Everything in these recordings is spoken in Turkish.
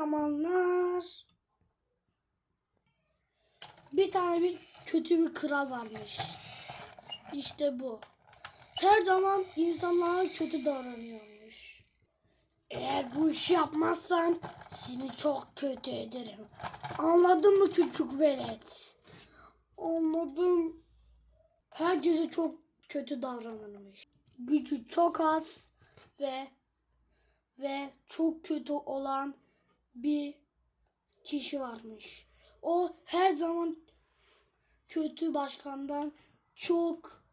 zamanlar bir tane bir kötü bir kral varmış. İşte bu. Her zaman insanlara kötü davranıyormuş. Eğer bu işi yapmazsan seni çok kötü ederim. Anladın mı küçük velet? Anladım. Herkese çok kötü davranırmış. Gücü çok az ve ve çok kötü olan bir kişi varmış. O her zaman kötü başkandan çok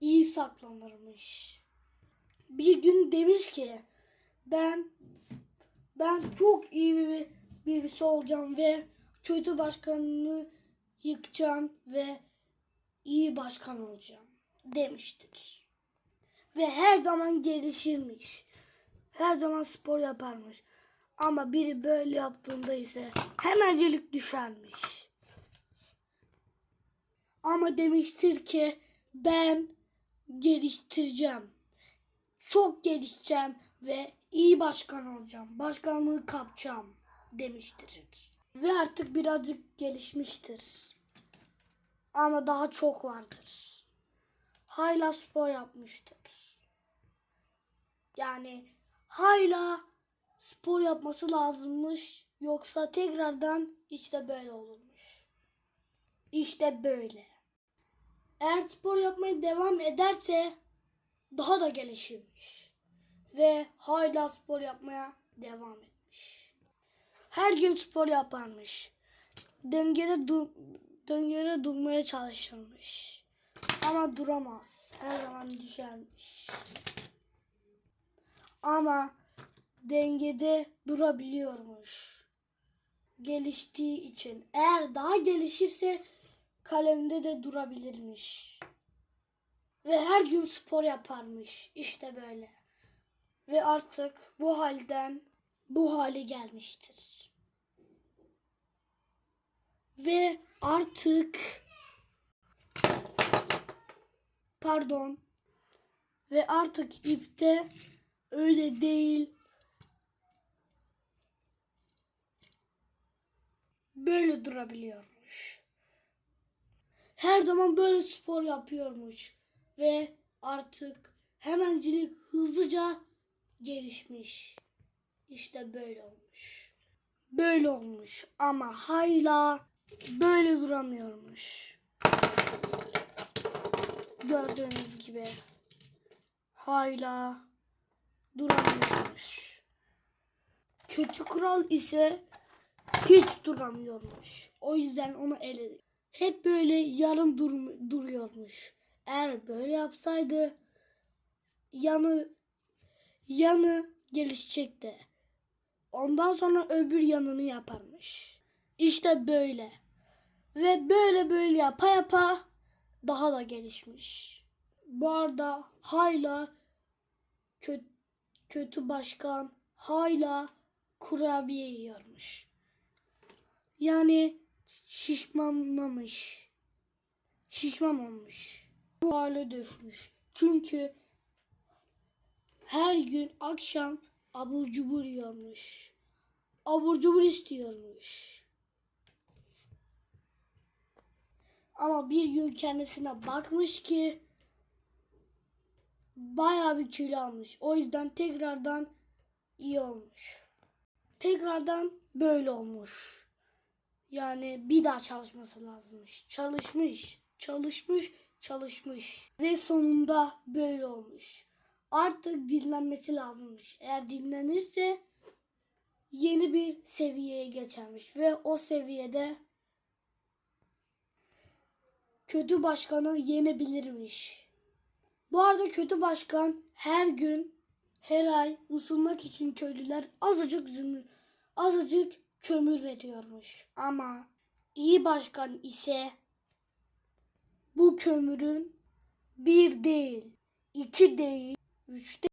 iyi saklanırmış. Bir gün demiş ki ben ben çok iyi bir birisi olacağım ve kötü başkanını yıkacağım ve iyi başkan olacağım demiştir. Ve her zaman gelişirmiş. Her zaman spor yaparmış. Ama biri böyle yaptığında ise hemencilik düşermiş. Ama demiştir ki ben geliştireceğim. Çok gelişeceğim ve iyi başkan olacağım. Başkanlığı kapacağım demiştir. Ve artık birazcık gelişmiştir. Ama daha çok vardır. Hala spor yapmıştır. Yani hala spor yapması lazımmış. Yoksa tekrardan işte böyle olurmuş. İşte böyle. Eğer spor yapmaya devam ederse daha da gelişirmiş. Ve hala spor yapmaya devam etmiş. Her gün spor yaparmış. Dengede, dur dengede durmaya çalışırmış. Ama duramaz. Her zaman düşermiş. Ama dengede durabiliyormuş. Geliştiği için. Eğer daha gelişirse kalemde de durabilirmiş. Ve her gün spor yaparmış. İşte böyle. Ve artık bu halden bu hale gelmiştir. Ve artık pardon ve artık ipte öyle değil böyle durabiliyormuş. Her zaman böyle spor yapıyormuş ve artık hemencilik hızlıca gelişmiş. İşte böyle olmuş. Böyle olmuş ama hala böyle duramıyormuş. Gördüğünüz gibi hala duramıyormuş. Kötü kral ise hiç duramıyormuş. O yüzden onu eledik. Hep böyle yarım dur duruyormuş. Eğer böyle yapsaydı yanı yanı gelişecekti. Ondan sonra öbür yanını yaparmış. İşte böyle. Ve böyle böyle yapa yapa daha da gelişmiş. Bu arada hala kötü, kötü başkan hala kurabiye yiyormuş. Yani şişmanlamış. Şişman olmuş. Bu hale düşmüş. Çünkü her gün akşam abur cubur yiyormuş. Abur cubur istiyormuş. Ama bir gün kendisine bakmış ki bayağı bir kilo almış. O yüzden tekrardan iyi olmuş. Tekrardan böyle olmuş. Yani bir daha çalışması lazımmış. Çalışmış, çalışmış, çalışmış. Ve sonunda böyle olmuş. Artık dinlenmesi lazımmış. Eğer dinlenirse yeni bir seviyeye geçermiş. Ve o seviyede kötü başkanı yenebilirmiş. Bu arada kötü başkan her gün her ay ısınmak için köylüler azıcık zümrüt, azıcık kömür veriyormuş. Ama iyi başkan ise bu kömürün bir değil, iki değil, üç değil,